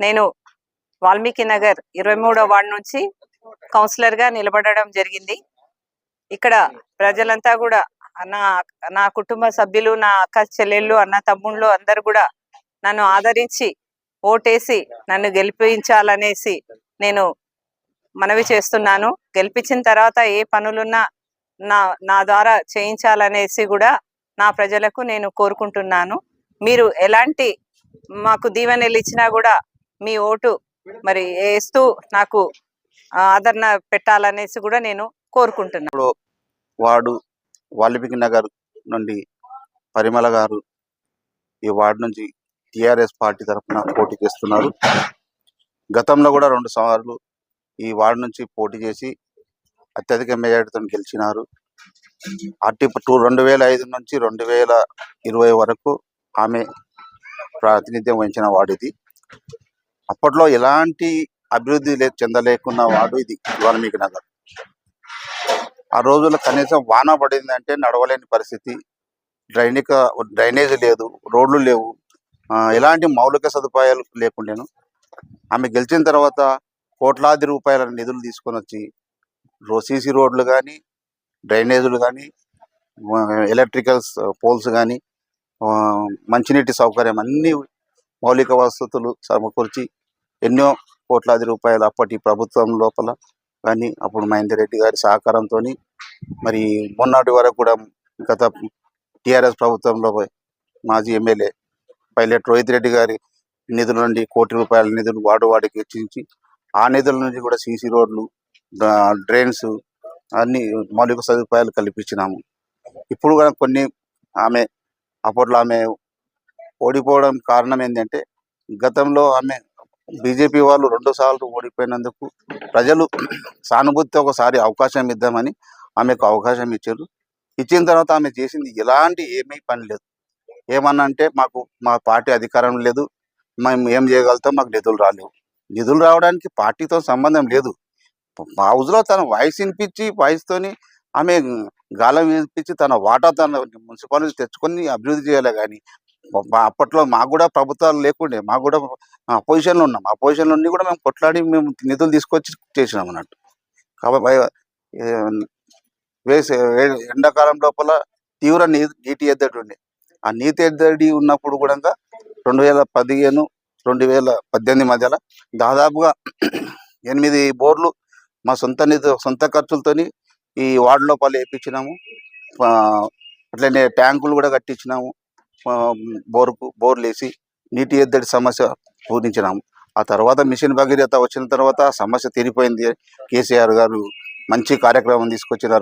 నేను వాల్మీకి నగర్ ఇరవై మూడో వార్డు నుంచి కౌన్సిలర్గా నిలబడడం జరిగింది. ఇక్కడ ప్రజలంతా కూడా నా నా కుటుంబ సభ్యులు నా అక్క చెల్లెళ్ళు అన్న తమ్ముళ్ళు అందరు కూడా నన్ను ఆదరించి ఓటేసి నన్ను గెలిపించాలనేసి నేను మనవి చేస్తున్నాను. గెలిపించిన తర్వాత ఏ పనులున్నా నా నా ద్వారా చేయించాలనేసి కూడా నా ప్రజలకు నేను కోరుకుంటున్నాను. మీరు ఎలాంటి మాకు దీవెనలు ఇచ్చినా కూడా మీ ఓటు మరి వేస్తూ నాకు ఆ, ఆదరణ పెట్టాలనేసి కూడా నేను కోరుకుంటున్నాను వార్డు వాల్మీకి నగర్ నుండి పరిమళ గారు ఈ వార్డు నుంచి టిఆర్ఎస్ పార్టీ తరఫున పోటీ చేస్తున్నారు. గతంలో కూడా రెండు సార్లు ఈ వార్డు నుంచి పోటీ చేసి అత్యధిక మెజార్టీతో గెలిచినారు. అట్టి టూ రెండు వేల ఐదు నుంచి రెండు వేల ఇరవై వరకు ఆమె ప్రాతినిధ్యం వహించిన వార్డు ఇది. అప్పట్లో ఎలాంటి అభివృద్ధి లే చెందలేకున్న వాడు ఇది వాల్మీకి నగర్. ఆ రోజుల్లో కనీసం వాన పడిందంటే నడవలేని పరిస్థితి. డ్రైనిక డ్రైనేజ్ లేదు రోడ్లు లేవు. ఎలాంటి మౌలిక సదుపాయాలు లేకుండాను. ఆమె గెలిచిన తర్వాత కోట్లాది రూపాయల నిధులు తీసుకొని వచ్చి సీసీ రోడ్లు కానీ డ్రైనేజీలు కానీ ఎలక్ట్రికల్స్ పోల్స్ కానీ మంచినీటి సౌకర్యం అన్ని మౌలిక వసతులు సమకూర్చి ఎన్నో కోట్లాది రూపాయలు అప్పటి ప్రభుత్వం లోపల. కానీ అప్పుడు మహేందర్ రెడ్డి గారి సహకారంతో మరి మొన్నటి వరకు కూడా గత టీఆర్ఎస్ ప్రభుత్వంలో మాజీ ఎమ్మెల్యే పైలట్ రోహిత్ రెడ్డి గారి నిధుల నుండి కోటి రూపాయల నిధులు వాడు వాడికి ఇచ్చించి ఆ నిధుల నుంచి కూడా సీసీ రోడ్లు డ్రైన్స్ అన్ని మౌలిక సదుపాయాలు కల్పించినాము. ఇప్పుడు కూడా కొన్ని ఆమె అప్పట్లో ఆమె ఓడిపోవడం కారణం ఏంటంటే గతంలో ఆమె బీజేపీ వాళ్ళు రెండు సార్లు ఓడిపోయినందుకు ప్రజలు సానుభూతితో ఒకసారి అవకాశం ఇద్దామని ఆమెకు అవకాశం ఇచ్చారు. ఇచ్చిన తర్వాత ఆమె చేసింది ఎలాంటి ఏమీ పని లేదు. ఏమన్నా అంటే మాకు మా పార్టీ అధికారం లేదు. మేము ఏం చేయగలుగుతాం మాకు నిధులు రాలేవు. నిధులు రావడానికి పార్టీతో సంబంధం లేదు. మా హౌస్లో తన వాయిస్ వినిపించి వాయిస్తోని ఆమె గాలం వినిపించి తన వాటా తన మున్సిపాలిటీ తెచ్చుకొని అభివృద్ధి చేయాలి కానీ అప్పట్లో మాకు కూడా ప్రభుత్వాలు లేకుండే మాకు కూడా అపోజిషన్లో ఉన్నాం. అపోజిషన్లో ఉండి కూడా మేము కొట్లాడి మేము నిధులు తీసుకొచ్చి చేసినాం అన్నట్టు. కాబట్టి వేసే ఎండాకాలం లోపల తీవ్ర నీటి ఎద్దడి ఉండే. ఆ నీటి ఎద్దడి ఉన్నప్పుడు కూడా రెండు వేల పదిహేను రెండు వేల పద్దెనిమిది మధ్యలో దాదాపుగా ఎనిమిది బోర్లు మా సొంత నిధు సొంత ఖర్చులతోని ఈ వార్డు లోపల వేయించినాము అట్లనే ట్యాంకులు కూడా కట్టించినాము. బోర్కు బోర్లు వేసి నీటి ఎద్దడి సమస్య పూరించినాము. ఆ తర్వాత మిషన్ భగీరథ వచ్చిన తర్వాత సమస్య తీరిపోయింది. కేసీఆర్ గారు మంచి కార్యక్రమం తీసుకొచ్చినారు.